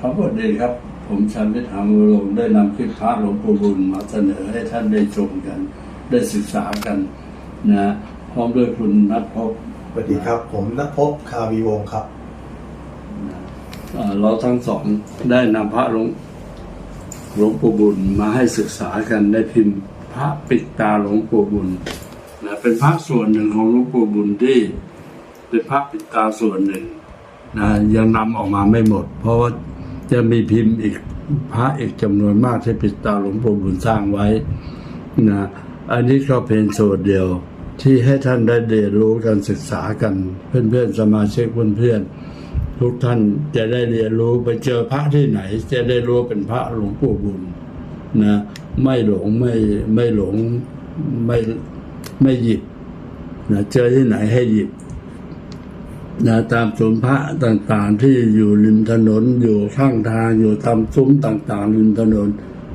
ครับสวัสดีครับ ผมชันพิธามวรงค์ได้นำคลิปพระหลวงปู่บุญมาเสนอให้ท่านได้ชมกัน ได้ศึกษากันนะพร้อมด้วยคุณนัทพบสวัสดีครับ ผมนัทพบคาวีวงศ์ครับเอ่อเราทั้งสองได้นำพระหลวงหลวงปู่บุญมาให้ศึกษากันได้พิมพ์พระปิดตาหลวงปู่บุญนะเป็นพระส่วนหนึ่งของหลวงปู่บุญที่เป็นพระปิดตาส่วนหนึ่ง นะยังนำออกมาไม่หมด เพราะว่าจะมีพิมพ์อีกพระอีกจำนวนมากที่ปิดตาหลวงปู่บุญสร้างไว้นะอันนี้ก็เป็นส่วนเดียวที่ให้ท่านได้เรียนรู้กันศึกษากัน เพื่อนๆสมาชิกเพื่อนๆทุกท่านจะได้เรียนรู้ไปเจอพระที่ไหน จะได้รู้ว่าเป็นพระหลวงปู่บุญนะไม่หลงไม่ไม่หลงไม่ไม่หยิบนะเจอที่ไหนให้หยิบ นะตามศูนพระต่างๆที่อยู่ริมถนนอยู่ข้างทางอยู่ตามซุ้มต่างๆ ริมถนน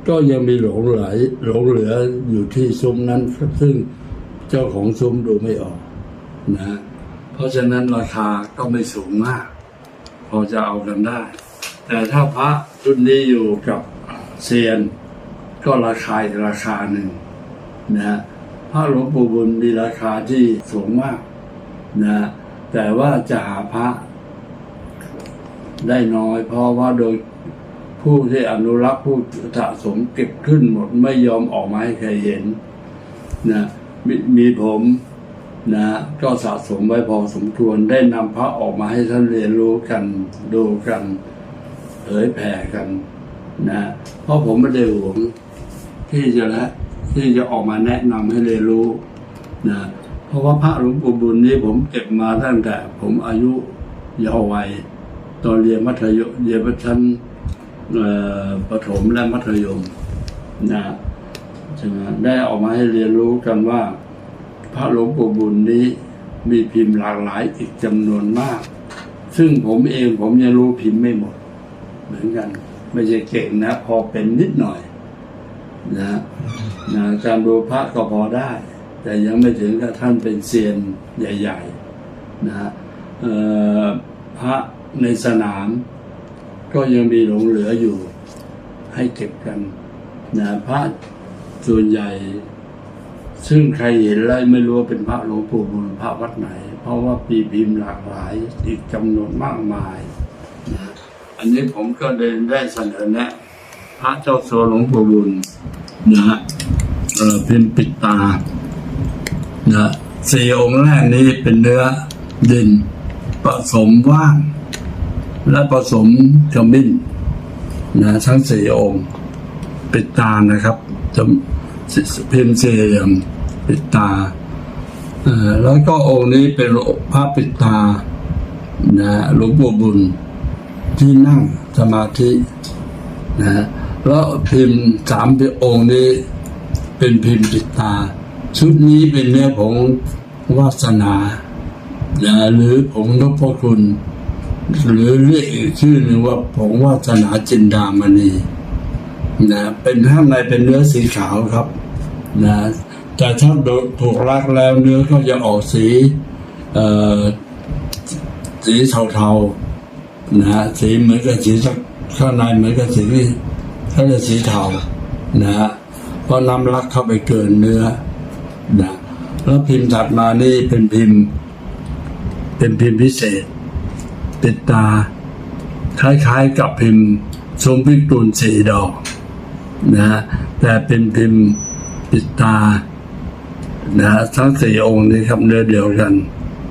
ก็ยังมีหลงไหลหลงเหลืออยู่ที่ซุ้มนั้น ซึ่งเจ้าของซุ้มดูไม่ออกนะเพราะฉะนั้นราคาก็ไม่สูงมาก พอจะเอากันได้ แต่ถ้าพระชุดนี้อยู่กับเซียน ก็ราคาราคาหนึ่งนะพระหลวงปู่บุญมีราคาที่สูงมากนะ แต่ว่าจะหาพระได้น้อย เพราะว่าโดยผู้ที่อนุรักษ์ผู้สะสมเก็บขึ้นหมดไม่ยอมออกมาให้ใครเห็นนะมมีผมนะก็สะสมไว้พอสมควรได้นำพระออกมาให้ท่านเรียนรู้กันดูกันเผยแผ่กันนะเพราะผมไม่ได้หวงที่จะละที่จะออกมาแนะนำให้เรียนรู้นะ เพราะว่าพระหลวงปู่บุญนี้ผมเก็บมาตั้งแต่ ผมอายุเยาว์วัยตอนเรียนมัธยมเรียนชั้นประถมและมัธยมนะใช่ไหมได้ออกมาให้เรียนรู้กันว่า พระหลวงปู่บุญนี้มีพิมพ์หลากหลายอีกจำนวนมาก ซึ่งผมเองผมยังรู้พิมพ์ไม่หมด เหมือนกัน ไม่ใช่เก่งนะ พอเป็นนิดหน่อย นะนะการดูพระก็พอได้ แต่ยังไม่ถึงกับท่านเป็นเซียนใหญ่ๆนะเอ่อพระในสนาม ก็ยังมีหลงเหลืออยู่ให้เก็บกันนะพระส่วนใหญ่ ซึ่งใครเห็นแล้วไม่รู้ว่าเป็นพระหลวงปู่บุญพระวัดไหน เพราะว่าปีพิมพ์หลากหลายอีกจำนวนมากมายนะอันนี้ผมก็เดินได้เสนอแนะ พระเจ้าโซหลวงปู่บุญนะฮะเอ่อพิมปิดตา นะสี่องค์แรกนี้เป็นเนื้อดิน ผสมว่าง และผสมขมิ้นนะทั้งสี่องค์ ปิดตานะครับจะพิมพ์สี่เหลี่ยมปิดตาแล้วก็องค์นี้เป็นพระปิดตานะหลวงปู่บุญที่นั่งสมาธินะฮะแล้วพิมพ์สามองค์นี้ เป็นพิมพ์ปิดตา ชุดนี้เป็นเนื้อผงวาสนานะหรือผงนพคุณ หรือเรียกชื่อหนึ่งว่าผงวาสนาจินดามณีนะเป็นข้างในเป็นเนื้อสีขาวครับนะแต่ถ้าถูกลักแล้วเนื้อก็จะออกสีเอ่อสีเทาๆนะฮะสีเหมือนกับสีข้างในเหมือนกับสีเขาจะสีเทานะฮะเพราะน้ำลักเข้าไปเกินเนื้อ นะแล้วพิมพ์ถัดมานี่เป็นพิมพ์ เป็นพิมพ์พิเศษปิดตา คล้ายๆกับพิมพ์ทรงพิกุลสีดอกนะฮะแต่เป็นพิมพ์ปิดตานะฮะทั้งสี่องค์นี้ครับเนื้อเดียวกัน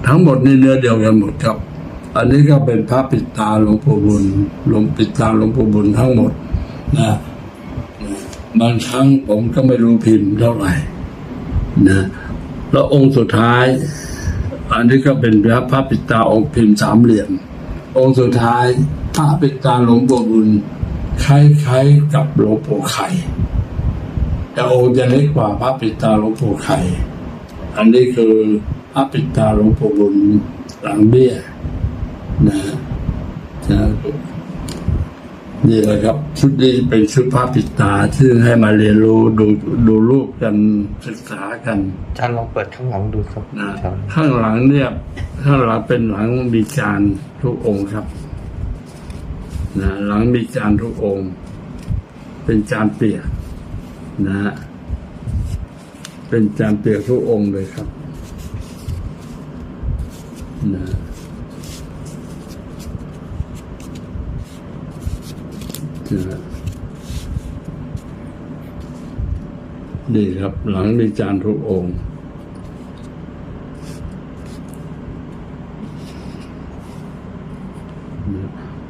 ทั้งหมดนี่เนื้อเดียวกันหมดครับ อันนี้ก็เป็นพระปิดตาหลวงปู่บุญหลวงปิดตาหลวงปู่บุญทั้งหมดนะบางครั้งผมก็ไม่รู้พิมพ์เท่าไหร่ นะแล้วองค์สุดท้าย อันนี้ก็เป็นพระพระปิตาองค์พิมพ์สามเหลี่ยม องค์สุดท้ายพระปิตาหลวงปู่บุญคล้ายๆกับหลวงปู่ไข่แต่องค์จะเล็กกว่าพระปิตาหลวงปู่ไข่อันนี้คือพระปิตาหลวงปู่บุญหลังเบี้ยนะนะ นี่แหละครับ ชุดนี้เป็นชุดพระปิดตาที่ให้มาเรียนรู้ดูดูรูปกันศึกษากันอาจารย์ลองเปิดข้างหลังดูครับนะครับข้างหลังเนี่ยข้างหลังเป็นหลังมีการทุกองค์ครับนะหลังมีจานทุกองค์ เป็นจานเปียกนะฮะเป็นจานเปียกทุกองค์เลยครับนะ นะนี่ครับหลังมีจานทุกองค์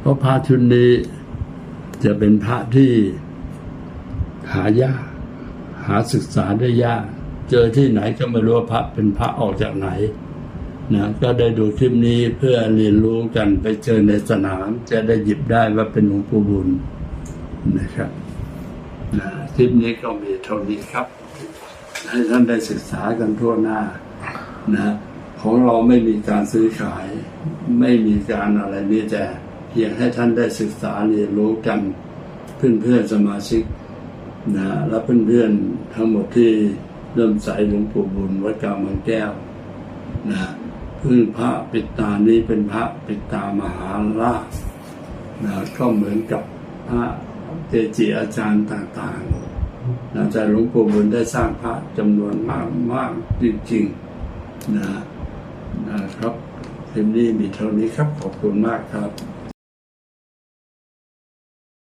เพราะพระชุดนี้จะเป็นพระที่หายากหาศึกษาได้ยาก เจอที่ไหนก็ไม่รู้ว่าพระเป็นพระออกจากไหนนะก็ได้ดูคลิปนี้เพื่อเรียนรู้กันไปเจอในสนาม จะได้หยิบได้ว่าเป็นหลวงปู่บุญ นะครับนะคลิปนี้ก็มีเท่านี้ครับ ให้ท่านได้ศึกษากันทั่วหน้านะของเราไม่มีการซื้อขาย ไม่มีการอะไรนี่แต่เพียงให้ท่านได้ศึกษาเรียนรู้กันเพื่อนเพื่อนสมาชิกนะและเพื่อนเพื่อนทั้งหมดที่เริ่มใส่หลวงปู่บุญวัดกลางเมืองแก้วนะพึ่งพระปิตานี้เป็นพระปิตามหาราชนะก็เหมือนกับพระ เกจิอาจารย์ต่างๆนะแต่หลวงปู่บุญได้สร้างพระจำนวนมากมากจริงๆนะนะครับเทมนี้มีเท่านี้ครับขอบคุณมากครับ